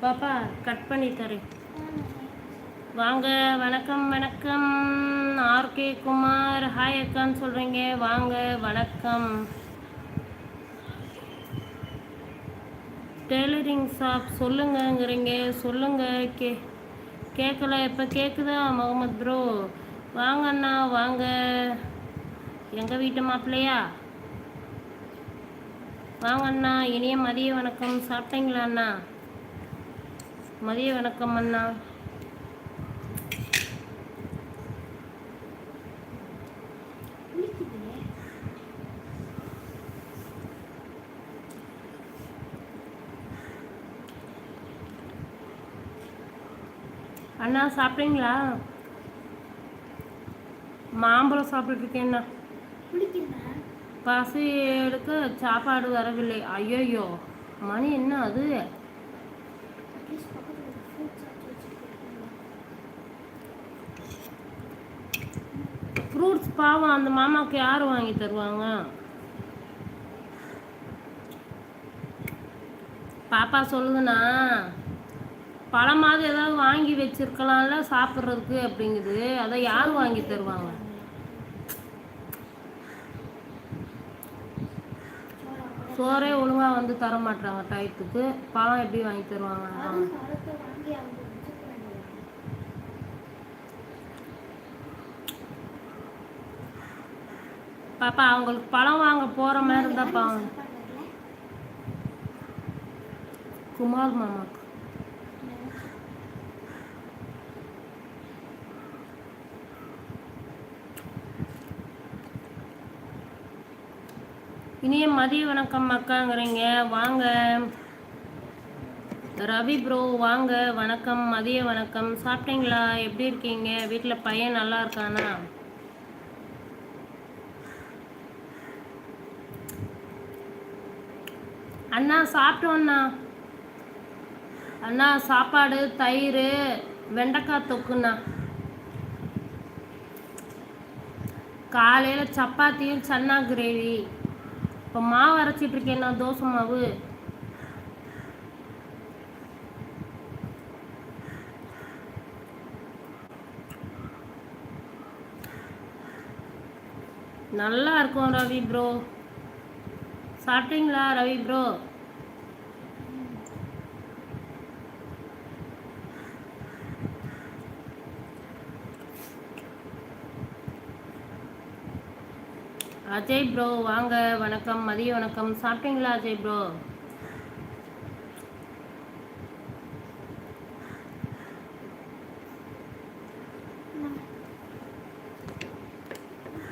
பாப்பா கட் பண்ணி தரேன் வாங்க வணக்கம் வணக்கம். ஆர்கே குமார் ஹாய் அக்கான்னு சொல்கிறீங்க வாங்க வணக்கம். டெய்லரிங் ஷாப் சொல்லுங்கங்கிறீங்க. சொல்லுங்க. கே கேட்கல இப்போ கேட்குதா முகமது ப்ரோ வாங்க அண்ணா வாங்க. எங்கள் வீட்டு மாப்பிள்ளையா? வாங்க அண்ணா இனிய மதிய வணக்கம். சாப்பிட்டீங்களா அண்ணா? மதிய வணக்கம் அண்ணா. அண்ணா சாப்பிட்டீங்களா? மாம்பழம் சாப்பிட்டுருக்கேண்ணா பசி எடுக்க சாப்பாடு வரவில்லை. ஐயோயோ மணி என்ன அது பாவம் அந்த மாமாவுக்கு யார் வாங்கி தருவாங்க? பாப்பா சொல்லுதுண்ணா பழமாவது ஏதாவது வாங்கி வச்சிருக்கலாம்ல சாப்பிட்றதுக்கு அப்படிங்குது. அதை யார் வாங்கி தருவாங்க? சோறே ஒழுங்காக வந்து தர மாட்டாங்க டயத்துக்கு. பழம் எப்படி வாங்கி தருவாங்க? பாப்பா அவங்களுக்கு பழம் வாங்க போகிற மாதிரி இருந்தாப்பா. குமார் மாமாக்கு இனிய மதிய வணக்கம் அக்காங்கிறீங்க. வாங்க. ரவி ப்ரோ வாங்க. வணக்கம் மதிய வணக்கம். சாப்பிட்டீங்களா? எப்படி இருக்கீங்க? வீட்டில் பையன் நல்லா இருக்கானா? அண்ணா சாப்பிட்டோண்ணா அண்ணா அண்ணா சாப்பாடு தயிர் வெண்டைக்காய் தொக்குண்ணா. காலையில் சப்பாத்தியும் சன்னா கிரேவி. இப்போ மாவு அரைச்சிட்டு இருக்கேண்ணா தோசை மாவு. நல்லா இருக்கும் ரவி ப்ரோ சாப்பிட்டீங்களா ரவி ப்ரோ அஜய் ப்ரோ வாங்க வணக்கம் மதிய வணக்கம். சாப்பிட்டீங்களா அஜய் ப்ரோ